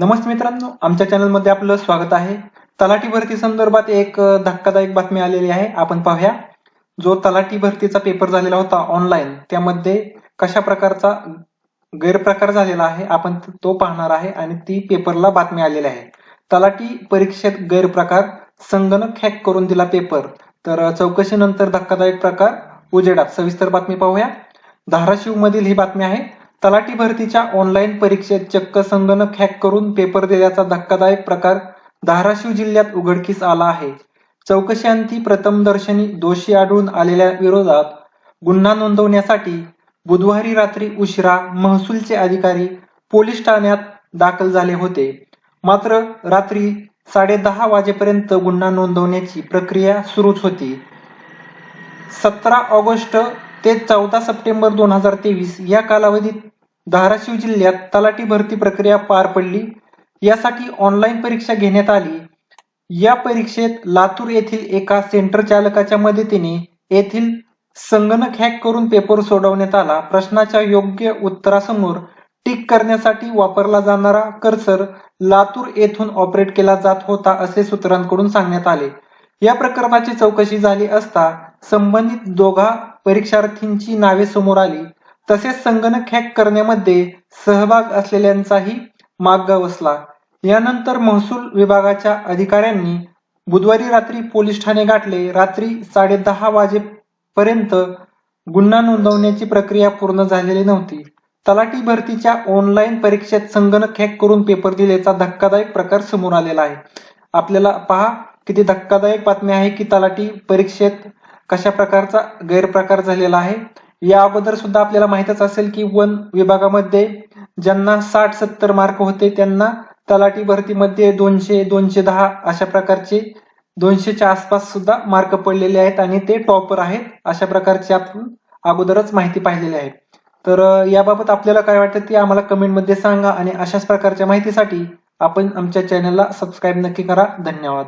नमस्ते मित्रांनो आमच्या चॅनलमध्ये आपलं स्वागत आहे. तलाठी भरती संदर्भात एक धक्कादायक बातमी आलेली आहे. आपण पाहूया. जो तलाठी भरतीचा पेपर झालेला होता ऑनलाईन त्यामध्ये कशा प्रकारचा गैरप्रकार झालेला आहे आपण तो पाहणार आहे आणि ती पेपरला बातमी आलेली आहे. तलाठी परीक्षेत गैरप्रकार संगणक हॅक करून दिला पेपर. तर चौकशीनंतर धक्कादायक प्रकार उजेडात. सविस्तर बातमी पाहूया. धाराशिव मधील ही बातमी आहे. तलाठी भरतीच्या ऑनलाईन परीक्षेत चक्क संगणक हॅक करून पेपर दिल्याचा धक्कादायक प्रकार धाराशिव जिल्ह्यात उघडकीस आला आहे. चौकशांती प्रथमदर्शनी दोषी आढळून आलेल्या विरोधात गुन्हा नोंदवण्यासाठी बुधवारी रात्री उशिरा महसूलचे अधिकारी पोलीस ठाण्यात दाखल झाले होते. मात्र रात्री साडेदहा वाजेपर्यंत गुन्हा नोंदवण्याची प्रक्रिया सुरूच होती. सतरा ऑगस्ट ते चौदा सप्टेंबर दोन हजार तेवीस या कालावधीत धाराशिव जिल्ह्यात तलाठी भरती प्रक्रिया पार पडली. यासाठी ऑनलाईन परीक्षा घेण्यात आली. या परीक्षेत लातूर येथील एका सेंटर चालकाच्या मदतीने येथील संगणक हॅक करून पेपर सोडवण्यात आला. प्रश्नाच्या योग्य उत्तरासमोर टिक करण्यासाठी वापरला जाणारा कर्सर लातूर येथून ऑपरेट केला जात होता असे सूत्रांकडून सांगण्यात आले. या प्रकरणाची चौकशी झाली असता संबंधित दोघा परीक्षार्थींची नावे समोर आली. तसेच संगणक हॅक करण्यामध्ये सहभाग असलेल्यांचाही माग बसला यानंतर महसूल विभागाच्या अधिकाऱ्यांनी बुधवारी रात्री पोलीस ठाणे गाठले. रात्री साडेदहा वाजेपर्यंत गुन्हा नोंदवण्याची प्रक्रिया पूर्ण झालेली नव्हती. तलाठी भरतीच्या ऑनलाईन परीक्षेत संगणक हॅक करून पेपर दिल्याचा धक्कादायक प्रकार समोर आलेला आहे. आपल्याला पहा किती धक्कादायक बातमी आहे की तलाठी परीक्षेत कशा प्रकारचा गैरप्रकार झालेला आहे? या अगोदर सुद्धा आपल्याला माहितच असेल की वन विभागामध्ये ज्यांना साठ सत्तर मार्क होते त्यांना तलाठी भरतीमध्ये दोनशे दोनशे दहा अशा प्रकारचे दोनशेच्या आसपास सुद्धा मार्क पडलेले आहेत आणि ते टॉपर आहेत अशा प्रकारचे आपण अगोदरच माहिती पाहिलेली आहे. तर याबाबत आपल्याला काय वाटतं ते आम्हाला कमेंटमध्ये सांगा आणि अशाच प्रकारच्या माहितीसाठी आपण आमच्या चॅनलला सबस्क्राईब नक्की करा. धन्यवाद.